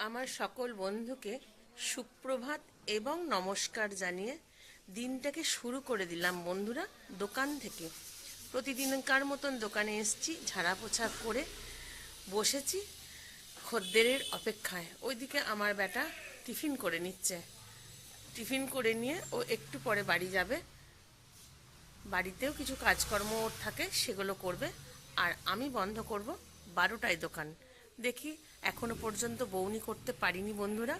আমার সকল বন্ধুকে সুপ্রভাত এবং নমস্কার জানিয়ে দিনটাকে শুরু করে দিলাম। বন্ধুরা, দোকান থেকে। প্রতিদিনকার মতন দোকানে এসছি, ঝাড়া পোছা করে বসেছি খদ্দেরের অপেক্ষায়। ওইদিকে আমার বেটা টিফিন করে নিচ্ছে। টিফিন করে নিয়ে ও একটু পরে বাড়ি যাবে। বাড়িতেও কিছু কাজকর্ম ওর থাকে, সেগুলো করবে। আর আমি বন্ধ করব বারোটায় দোকান। দেখি এখনও পর্যন্ত বৌনি করতে পারিনি বন্ধুরা।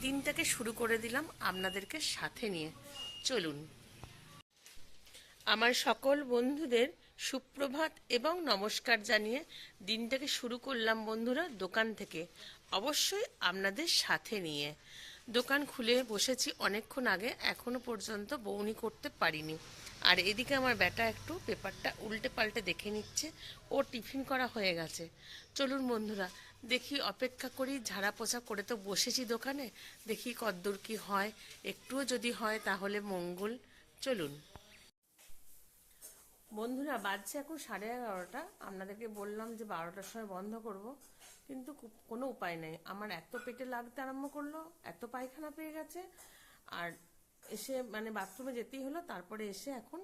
দিনটাকে শুরু করে দিলাম আপনাদেরকে সাথে নিয়ে। চলুন। আমার সকল বন্ধুদের সুপ্রভাত এবং নমস্কার জানিয়ে দিনটাকে শুরু করলাম বন্ধুরা দোকান থেকে। অবশ্যই আপনাদের সাথে নিয়ে। দোকান খুলে বসেছি অনেকক্ষণ আগে, এখনও পর্যন্ত বৌনি করতে পারিনি। আর এদিকে আমার বেটা একটু পেপারটা উল্টে পাল্টে দেখে নিচ্ছে। ও টিফিন করা হয়ে গেছে। চলুন বন্ধুরা, দেখি অপেক্ষা করি, ঝাড়া পোছা করে তো বসেছি দোকানে। দেখি কদ্দূর কি হয়। একটুও যদি হয় তাহলে মঙ্গল। চলুন। বন্ধুরা, বাজছে এখন সাড়ে এগারোটা। আপনাদেরকে বললাম যে বারোটার সময় বন্ধ করব, কিন্তু কোনো উপায় নেই। আমার এত পেটে লাগতে আরম্ভ করল, এত পায়খানা পেয়ে গেছে। আর এসে মানে বাথরুমে যেতেই হলো, তারপরে এসে এখন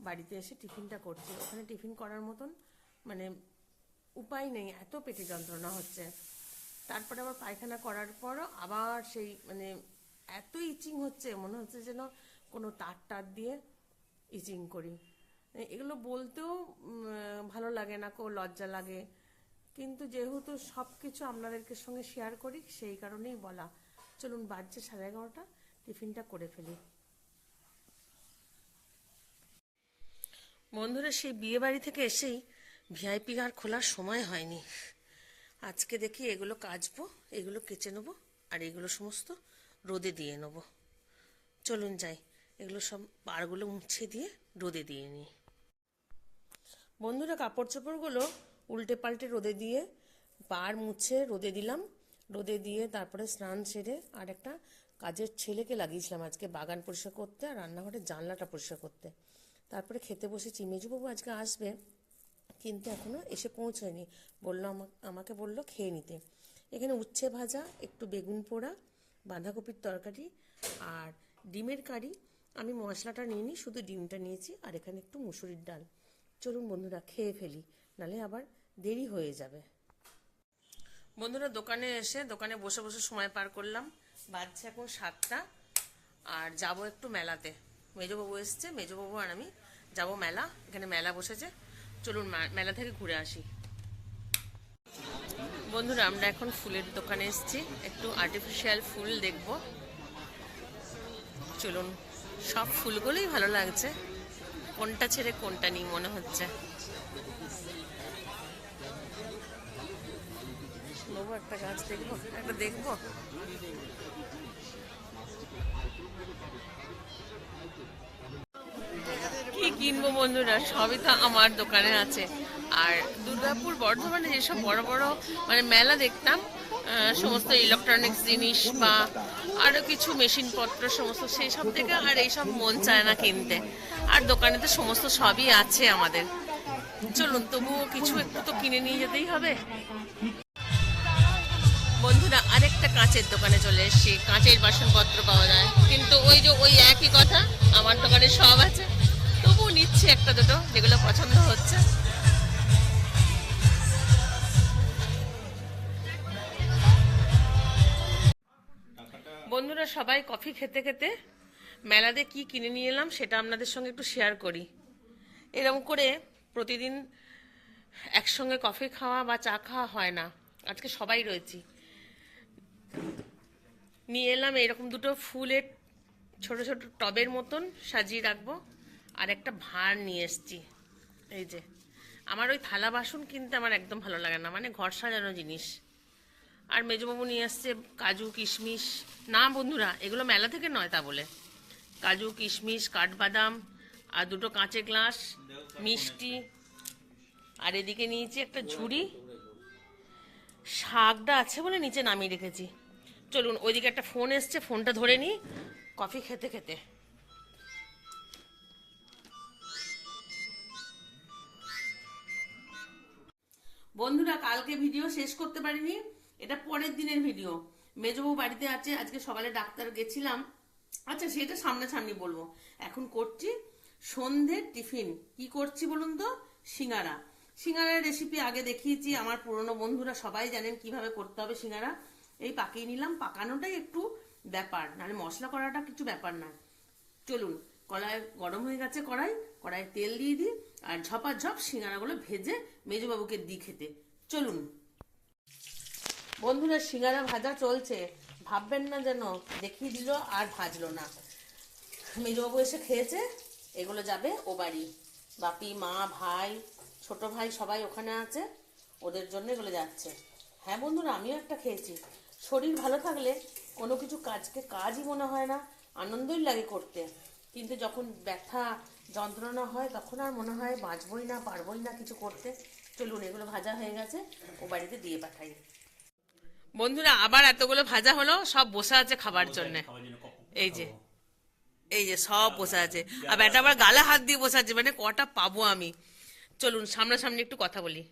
বাড়িতে এসে টিফিনটা করছি। ওখানে টিফিন করার মতন মানে উপায় নেই, এত পেটে যন্ত্রণা হচ্ছে। তারপরে আবার পায়খানা করার পরও আবার সেই মানে এত ইচিং হচ্ছে, মনে হচ্ছে যেন কোনো তার টার দিয়ে ইচিং করি। এগুলো বলতেও ভালো লাগে না কো লজ্জা লাগে। কিন্তু যেহেতু সব কিছু আপনাদেরকে সঙ্গে শেয়ার করি, সেই কারণেই বলা। চলুন বাজছে সাড়ে এগারোটা। টিফিনটা করে ফেলি। বন্ধুরা, সেই বিয়ে বাড়ি থেকে এসেই ভিআইপি আর খোলার সময় হয়নি। আজকে দেখি এগুলো কাচবো, এগুলো কেচে নেব, আর এগুলো সমস্ত রোদে দিয়ে নেব। চলুন যাই, এগুলো সব পাড়গুলো মুছে দিয়ে রোদে দিয়ে নিই। বন্ধুরা কাপড় চোপড়গুলো উল্টে পাল্টে রোদে দিয়ে পাড় মুছে রোদে দিলাম। রোদে দিয়ে তারপরে স্নান সেরে আর একটা কাজের ছেলেকে লাগিয়েছিলাম আজকে বাগান পরিষ্কার করতে আর রান্নাঘরের জানলাটা পরিষ্কার করতে। তারপরে খেতে বসেছি মেজুবাবু আজকে আসবে, কিন্তু এখনও এসে পৌঁছয়নি। বলল আমা- আমাকে বলল খেয়ে নিতে। এখানে উচ্ছে ভাজা, একটু বেগুন পোড়া, বাঁধাকপির তরকারি আর ডিমের কারি। আমি মশলাটা নিইনি শুধু ডিমটা নিয়েছি আর এখানে একটু মুসুরির ডাল। চলুন বন্ধুরা, খেয়ে ফেলি, নালে আবার দেরি হয়ে যাবে। বন্ধুরা, দোকানে এসে, দোকানে বসে বসে সময় পার করলাম। বাজছে এখন সাতটা, আর যাব একটু মেলাতে। মেজবাবু এসছে, মেজবাবু আর আমি যাব মেলা, এখানে মেলা বসেছে। চলুন মেলা থেকে ঘুরে আসি। বন্ধুরা, আমরা এখন ফুলের দোকানে এসছি, একটু আর্টিফিশিয়াল ফুল দেখব। চলুন, সব ফুলগুলোই ভালো লাগছে। কোনটা ছেড়ে কোনটা নিই মনে হচ্ছে। নেব একটা গাছ দেখব, একটা দেখব। কি কিনবো বন্ধুরা? সবই তো আমার দোকানে আছে। আর দুর্গাপুর, বর্ধমানে যেসব বড় বড় মানে মেলা দেখতাম সমস্ত ইলেকট্রনিক্স জিনিস বা আরও কিছু মেশিনপত্র সমস্ত সেই সব থেকে আর এইসব মন চায় না কিনতে। আর দোকানে তো সমস্ত সবই আছে আমাদের। চলুন, তবুও কিছু একটু তো কিনে নিয়ে যেতেই হবে। বন্ধুরা, আরেকটা কাঁচের দোকানে চলে এসেছি। কাঁচের বাসনপত্র পাওয়া যায়। কিন্তু ওই যে ওই একই কথা, আমার দোকানে সব আছে। তবুও নিচ্ছি একটা দুটো, যেগুলো পছন্দ হচ্ছে। বন্ধুরা, সবাই কফি খেতে খেতে মেলাতে কি কিনে নিয়ে এলাম সেটা আপনাদের সঙ্গে একটু শেয়ার করি। এরকম করে প্রতিদিন একসঙ্গে কফি খাওয়া বা চা খাওয়া হয় না। আজকে সবাই রয়েছি। নিয়ে এলাম, এরকম দুটো ফুলের ছোট ছোট টবের মতন সাজিয়ে রাখব। আর একটা ভাঁড় নিয়ে এসছি। এই যে, আমার ওই থালা বাসন কিনতে আমার একদম ভালো লাগে না মানে ঘর সাজানো জিনিস। আর মেজবাবু নিয়ে আসছে কাজু, কিশমিশ। না বন্ধুরা, এগুলো মেলা থেকে নয় তা বলে। কাজু, কিশমিশ, কাঠবাদাম, আর দুটো কাঁচের গ্লাস, মিষ্টি। আর এদিকে নিয়েছি একটা ঝুড়ি। শাকটা আছে বলে নিচে নামিয়ে রেখেছি। চলুন, ওইদিকে একটা ফোন এসছে, ফোনটা ধরে নিই। কফি খেতে খেতে। বন্ধুরা, কালকে ভিডিও শেষ করতে পারিনি, এটা পরের দিনের ভিডিও। মেজবউ বাড়িতে আছে, আজকে সকালে ডাক্তার গেছিলাম। আচ্ছা সেটা সামনাসামনি বলব। এখন করছি সন্ধ্যের টিফিন। কি করছি বলুন তো? সিঙ্গারা। সিঙ্গারার রেসিপি আগে দেখিয়েছি, আমার পুরনো বন্ধুরা সবাই জানেন কীভাবে করতে হবে সিঙ্গারা। এই পাকিয়ে নিলাম, পাকানোটাই একটু ব্যাপার, নাহলে মশলা করাটা কিছু ব্যাপার না। চলুন, কড়াই গরম হয়ে গেছে কড়াই কড়াই তেল দিয়ে দিই, আর ঝপা ঝপ সিঙ্গারাগুলো ভেজে মেজবাবুকে দিই খেতে। চলুন। বন্ধুরা, সিঙ্গারা ভাজা চলছে। ভাববেন না যেন, দেখিয়ে দিল আর ভাজলো না। মেজবাবু এসে খেয়েছে, এগুলো যাবে ও বাড়ি। বাপি, মা, ভাই, ছোট ভাই সবাই ওখানে আছে, ওদের জন্য এগুলো যাচ্ছে। হ্যাঁ বন্ধুরা, আমিও একটা খেয়েছি। শরীর ভালো থাকলে কোনো কিছু কাজকে কাজই মনে হয় না আনন্দই লাগে করতে। কিন্তু যখন ব্যথা যন্ত্রণা হয় তখন আর মনে হয় বাঁচবই না পারবই না কিছু করতে। চলুন এগুলো ভাজা হয়ে গেছে ও বাড়িতে দিয়ে পাঠাই। বন্ধুরা আবার এতগুলো ভাজা হলো সব বসে আছে খাবার জন্য। এই যে এই যে সব বসে আছে। আর ব্যাটা আবার গালা হাত দিয়ে বসে আছে মানে কটা পাবো আমি? চলুন সামনাসামনি একটু কথা বলি।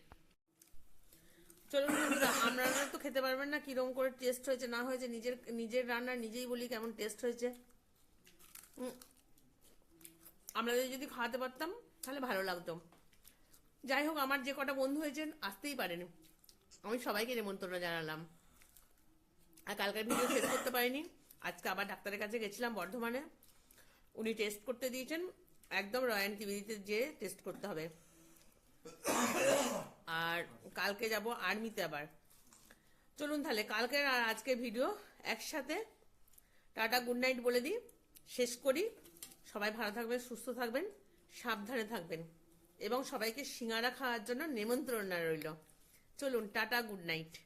চলুন বন্ধুরা আপনারা তো খেতে পারবেন না কীরকম করে টেস্ট হয়েছে, না হয়েছে, নিজের নিজের রান্না নিজেই বলি কেমন টেস্ট হয়েছে। আপনাদের যদি খাওয়াতে পারতাম, তাহলে ভালো লাগতো। যাই হোক, আমার যে কটা বন্ধু হয়েছেন, আসতেই পারেনি। আমি সবাইকে নেমন্তন্ন জানালাম। আর কালকের ভিডিও শেষ করতে পারিনি। আজকে আবার ডাক্তারের কাছে গেছিলাম বর্ধমানে। উনি টেস্ট করতে দিয়েছেন। একদম রয়্যান টিভিতে যেয়ে টেস্ট করতে হবে। আর কালকে যাব আর্মিতে আবার। চলুন তাহলে কালকে আর আজকের ভিডিও একসাথে। টাটা গুড নাইট বলে দিই। শেষ করি। সবাই ভালো থাকবেন, সুস্থ থাকবেন, সাবধানে থাকবেন। এবং সবাইকে সিঙ্গারা খাওয়ার জন্য নেমন্ত্রণ রইল। চলুন, টাটা গুড নাইট